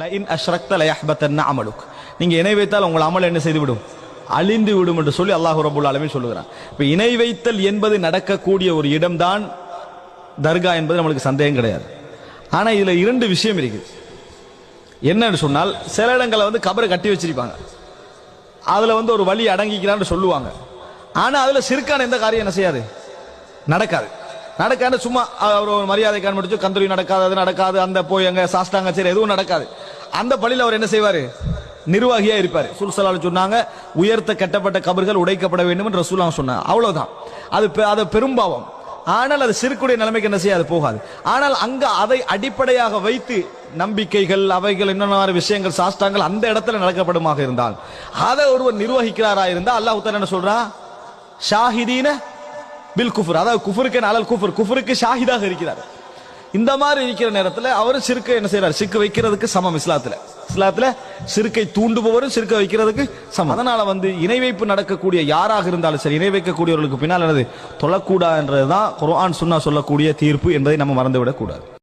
Line அஷ்ரக்த லயஹ்பத்தன்ன அமலுக் நீங்கள் இணை வைத்தால் உங்கள் அமல் என்ன செய்துவிடும்? அழிந்து விடும் என்று சொல்லி அல்லாஹு ரபுல் ஆலமீன் சொல்லுகிறான். இப்போ இணை வைத்தல் என்பது நடக்கக்கூடிய ஒரு இடம்தான் தர்கா என்பது நம்மளுக்கு சந்தேகம் கிடையாது. ஆனால் இதில் இரண்டு விஷயம் இருக்குது என்னன்னு சொன்னால் சில இடங்களை வந்து கபரை கட்டி வச்சிருப்பாங்க. அதில் வந்து ஒரு வழி அடங்கிக்கிறான்னு சொல்லுவாங்க. ஆனால் அதில் சிறுக்கான எந்த காரியம் என்ன செய்யாது? நடக்காது. நடக்காது சும்மா அவர் ஒரு ஒரு முடிச்சு கந்தூரி நடக்காது அது நடக்காது அந்த போய் அங்க சாஸ்டாங்க சரி எதுவும் நடக்காது. அந்த பள்ளியில் அவர் என்ன செய்வாரு? நிர்வாகியா இருப்பார். சுல்சலால் சொன்னாங்க உயர்த்த கட்டப்பட்ட கபர்கள் உடைக்கப்பட வேண்டும் என்று ரசூலா சொன்னாங்க அவ்வளவுதான். அது பெ- அது பெரும்பாவம். ஆனால் அது சிறுக்குடைய நிலைமைக்கு என்ன செய்யாது போகாது. ஆனால் அங்க அதை அடிப்படையாக வைத்து நம்பிக்கைகள் அவைகள் என்னென்ன விஷயங்கள் சாஸ்தாங்கள் அந்த இடத்துல நடக்கப்படுமாக இருந்தால் அதை ஒருவர் நிர்வகிக்கிறாரா இருந்தால் அல்லாஹ் என்ன சொல்றா? ஷாஹிதீன பில் குஃபர் அதாவது குஃபருக்கு அலல் குஃபர். குஃபருக்கு ஷாஹிதாக இருக்கிறார். இந்த மாதிரி இருக்கிற நேரத்தில் அவரும் சிறுக்கை என்ன செய்யறாரு சிறுக்கு வைக்கிறதுக்கு சமம் இஸ்லாத்துல. இஸ்லாத்துல சிறுக்கை தூண்டுபவரும் சிறுக்க வைக்கிறதுக்கு சமம். அதனால வந்து இணை வைப்பு நடக்கக்கூடிய யாராக இருந்தாலும் சரி இணை வைக்கக்கூடியவர்களுக்கு பின்னால் என்னது? தொழக்கூடாதுன்றதுதான் குர்ஆன் சுன்னா சொல்லக்கூடிய தீர்ப்பு என்பதை நம்ம மறந்துவிடக் கூடாது